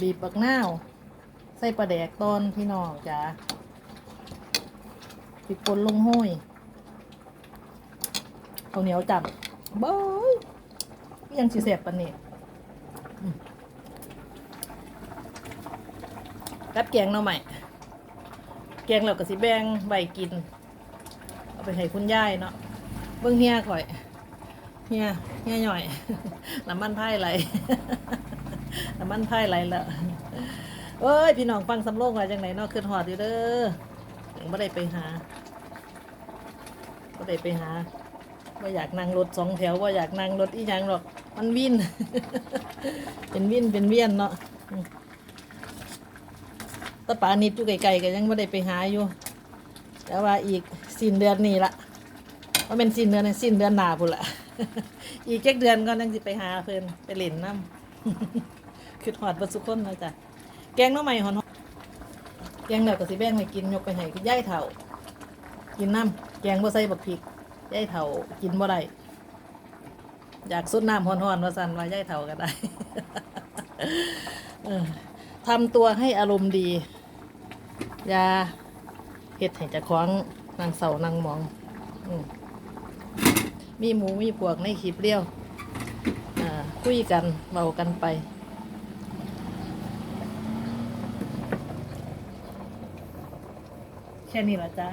บีบบักนาว ใส่ปลาแดกตอนพี่น้องจ้าพริกป่นลงห้อยข้าเหนียวจับเบ้ยยังสิเสียบปานนี่อืมกับแกงหน่อใหม่ แกงเราก็สิแบงใบกิน เอาไปให้คุณยายเนาะ เบิ่งเฮียก่อย เฮียเฮียหน่อยน้ำมันไผ่ไหล น้ำมันไผ่ไหลแล้วเอ้ย พี่น้องฟังสำโรงว่าจังไหนเนาะขึ้นหอดอยู่เด้อยังไม่ได้ไปหาไม่ได้ไปหาว่าอยากนั่งรถสองแถวว่าอยากนั่งรถอีหยังหรอก มันวินเป็นวินเป็นเวียนเนาะตะปานิดอยู่ไกลๆก็ยังไม่ได้ไปหาอยู่ แต่ว่าอีกสิ้นเดือนนี้ละว่าเป็นสิ้นเดือนสิ้นเดือนหนาพุ่นละอีกเจ็ดเดือนก็นั่งสิไปหาเพิ่นไปเล่นน้ำ คือหอดประสุคนนะจ๊ะแกงน้อใหม่หอนแกงแล้วก็สิแบ่งให้กินยกไปให้คุณยายเฒ่า กินน้ำแกงบ่ใส่บักพริกยายเฒ่ากินบ่ได้อยากสุดน้ำฮ้อนๆว่าซั่นว่ายายเฒ่าก็ได้เออทำตัวให้อารมณ์ดี อย่าเฮ็ดให้จะคล้องนางเสานางมองอมมีหมูมีพวกในคลิปเรียว คุยกันเบากันไปแค่นี้ละจ้า